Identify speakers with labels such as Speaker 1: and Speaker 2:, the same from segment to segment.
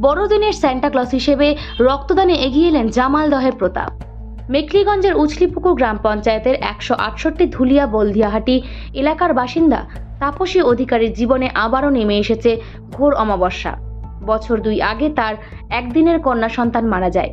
Speaker 1: বড়দিনের স্যান্টাক্লজ হিসেবে রক্তদানে এগিয়ে এলেন জামালদহের প্রতাপ। মেখলিগঞ্জের উছলিপুকুর গ্রাম পঞ্চায়েতের একশো আটষট্টি ধুলিয়া বলদিয়াহাটি এলাকার বাসিন্দা তাপসী অধিকারীর জীবনে আবারও নেমে এসেছে ঘোর অমাবস্যা। বছর দুই আগে তার একদিনের কন্যা সন্তান মারা যায়।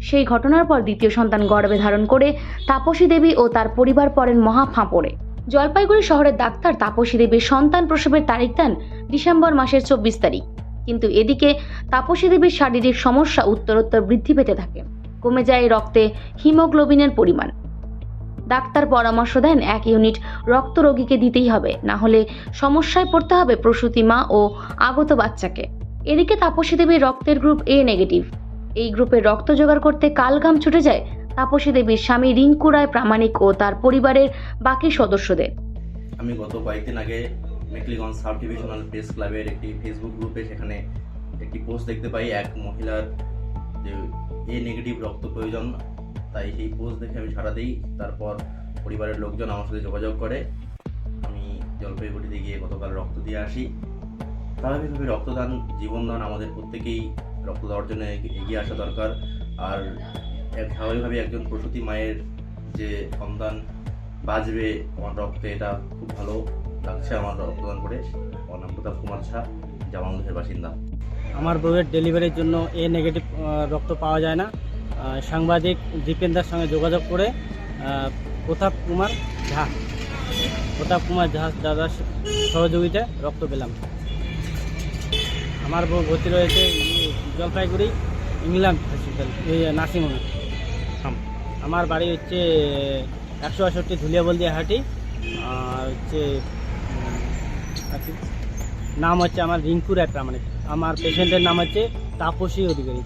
Speaker 1: সেই ঘটনার পর দ্বিতীয় সন্তান গর্ভে ধারণ করে তাপসী দেবী ও তার পরিবার পড়েন মহা ফাঁপড়ে। জলপাইগুড়ি শহরের ডাক্তার তাপসী দেবীর সন্তান প্রসবের তারিখ দেন ডিসেম্বর মাসের চব্বিশ তারিখ। কিন্তু এদিকে তাপসী দেবীর শারীরিক সমস্যা উত্তরোত্তর বৃদ্ধি পেতে থাকে। কমে যায় রক্তে হিমোগ্লোবিনের পরিমাণ। ডাক্তার পরামর্শ দেন এক ইউনিট রক্ত রোগীকে দিতেই হবে, না হলে সমস্যায় পড়তে হবে প্রসূতি মা ও আগত বাচ্চাকে। এদিকে তাপসী দেবীর রক্তের গ্রুপ এ নেগেটিভ এই গ্রুপের রক্ত জোগাড় করতে কালঘাম ছুটে যায় তাপসী দেবীর স্বামী রিঙ্কু রায় প্রামাণিক ও তার পরিবারের বাকি সদস্যদের।
Speaker 2: আমি গত কয়েকদিন আগে মেকলিগঞ্জ সাব ডিভিশনাল প্রেস ক্লাবের একটি ফেসবুক গ্রুপে সেখানে একটি পোস্ট দেখতে পাই, এক মহিলার যে এ নেগেটিভ রক্ত প্রয়োজন, তাই সেই পোস্ট দেখে আমি সাড়া দিই। তারপর পরিবারের লোকজন আমার সাথে যোগাযোগ করে। আমি জলপাইগুড়িতে গিয়ে গতকাল রক্ত দিয়ে আসি। স্বাভাবিকভাবে রক্তদান, জীবনদান আমাদের প্রত্যেকেই রক্ত দেওয়ার জন্য এগিয়ে আসা দরকার। আর এক, স্বাভাবিকভাবে একজন প্রসূতি মায়ের যে সন্তান বাজবে আমার রক্তে, এটা খুব ভালো। লাগছে আমার রক্তদান করে। আমার নাম প্রতাপ কুমার ঝা জামালদের বাসিন্দা।
Speaker 3: আমার বউয়ের ডেলিভারির জন্য এ নেগেটিভ রক্ত পাওয়া যায় না। সাংবাদিক দীপেন্দার সঙ্গে যোগাযোগ করে প্রতাপ কুমার ঝা প্রতাপ কুমার ঝা দাদার সহযোগিতায় রক্ত পেলাম। আমার বউ ভর্তি রয়েছে জলপাইগুড়ি ইংল্যান্ড হসপিটাল এই নার্সিংহোমে। আমার বাড়ি হচ্ছে একশো আষট্টি ধুলিয়াবলদিয়া হাটি আর হচ্ছে আর নাম হচ্ছে আমার রিঙ্কু রায় প্রামাণিক আমার পেশেন্টের নাম হচ্ছে তাপসী অধিকারী।